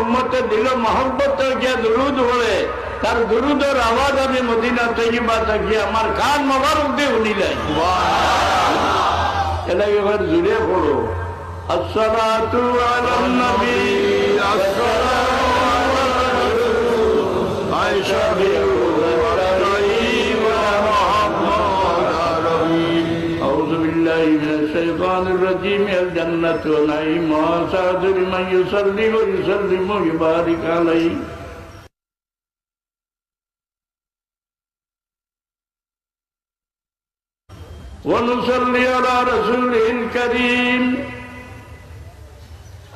উম্মতে দিল মহব্বত গিয়া দুরুদ হলে তার দুরুদর আওয়াজ আমি মদিনা তৈবা থাকি আমার কান মোবারক দিয়ে শুনিলাই এটা এবার জুড়ে পড়ো। আসসালাতু আলান নবী। الشيطان الرجيم الجنة ونعيم وسعد لمن يصلي ويسلم ويبارك عليه. ونصلي على رسوله الكريم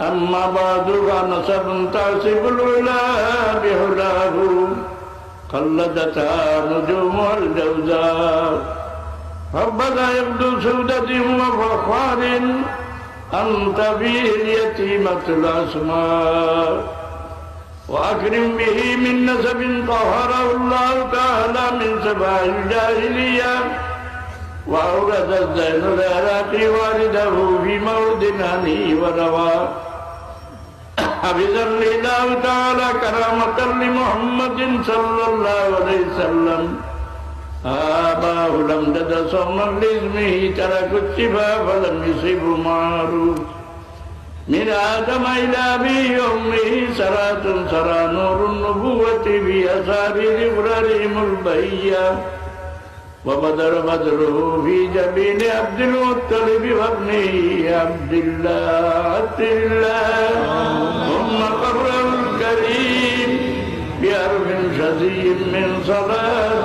أما بعد فنسب تعصب العلا بهداه. قلدتها نجوم الجوزاء. ربنا يبدو سودة وفخار أنت فيه اليتيمة الأسماء وأكرم به من نسب طهره الله تعالى من سبع الجاهلية وأورد الزين العراقي والده في مولد هني وروى حفظا لله تعالى كرامة لمحمد صلى الله عليه وسلم آباه لم تد صوما لاسمه تركوا الشفا فلم يصبوا معروف من آدم إلى أبي أمه سرات سرى نور النبوة في أسابير إبراهيم البهية. وبدر بدره في جبين عبد المطلب وابنه عبد الله عبد الله. ثم قر الكريم بأرض شديد من صلاة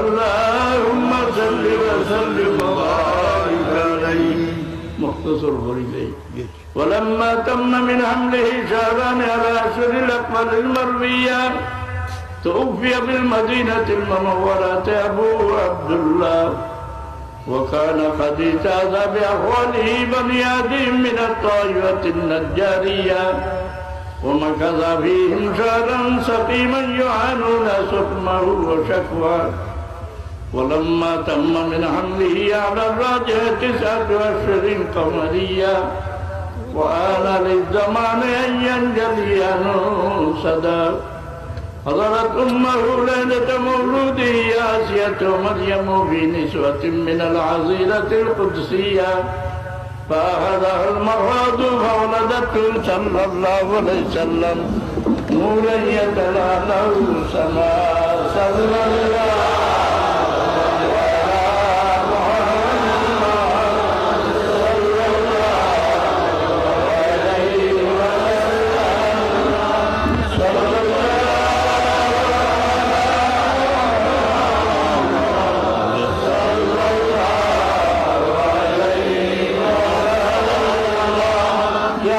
اللهم صل وسلم وبارك عليه. مختصر فريدي ولما تم من حمله شهران على أشهر الأقمال المروية توفي بالمدينة المنورة أبوه عبد الله وكان قد اجتاز بأخواله بني آدم من الطائفة النجارية. ومكث فيهم شهرا سقيما يعانون سقمه وشكوى ولما تم من حمله على الراجح تسعة أشهر قمرية وآن للزمان أن ينجلي صدى. حضرت أمه ليلة مولوده آسية مريم في نسوة من العزيرة القدسية. فأخذها المراد فولدته صلى الله عليه وسلم نورا يتلألأ سما صلى الله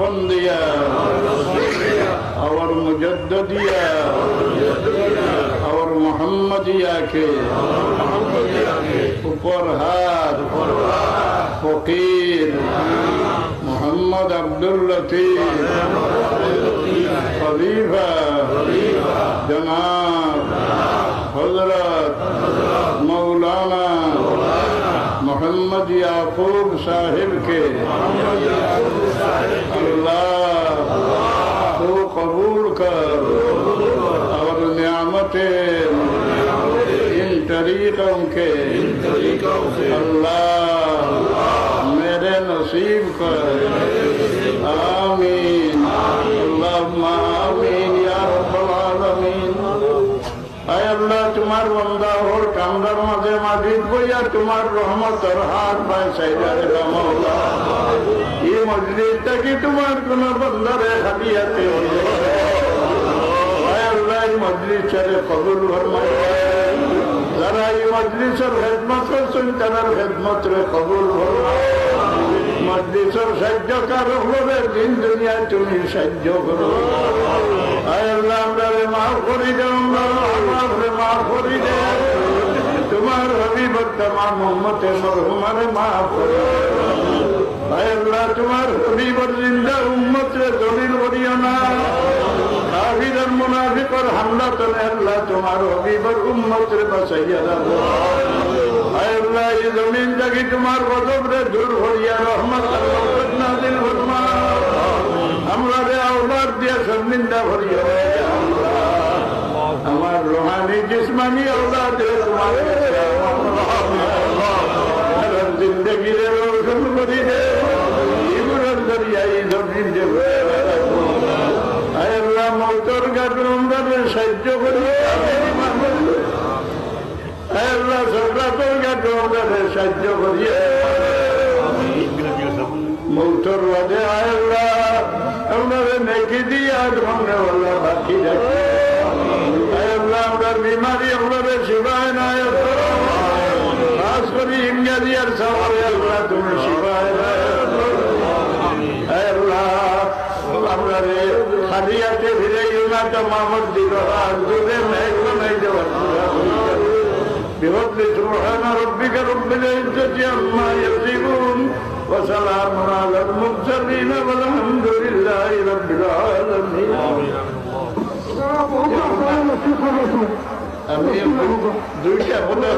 الرمض يا أور مجدد يا أور محمد يا کے فرهاد فقير. محمد عبد اللطيف. خليفة. جمال یعقوب صاحب کے۔ اللہ تو قبول کر اور نعمتیں ان طریقوں کے۔ اللہ میرے نصیب کر۔ তোমার বন্দা ওর কান্দার মাঝে মাটির বইয়া তোমার রহমতের হাত পায় এই মজলিসটা কি তোমার কোন বন্দারে হাতিয়াতে আমরা মাফ করি দে আমার রে মাফ করি দে তোমার হবিবর তোমার মোহাম্মতে মরহুমারে মাফ করে আল্লাহ তোমার হবিবর জিন্দা উম্মত রে দলিল করিও না। কাফিরের মুনাফিকর হামলা তলে আল্লাহ তোমার হবিবর উম্মত রে রাখো আল্লাহ এই জমিন থাকি তোমার গজব দূর হইয়া রহমত আল্লাহ নাজিল ফরমা আমরা রে আওলাদ দিয়া শর্মিন্দা ভরিয়া আমার রোহানি জিসমানি রে তোমার সাহায্য করি আয় আল্লাহ সরকার গাটুন্দারে সাহায্য করিয়া মৌতর বাদে আল্লাহ আপনারে নেকি দিয়ে মনে আল্লাহ বাকি রাখি। ফিরে ইউনা তো মামদ দিল আর দূরে মেঘ নাই দেওয়ার بفضل سبحان ربك رب العزة عما يصفون وسلام على المرسلين والحمد لله رب العالمين আমি দুইটা বলে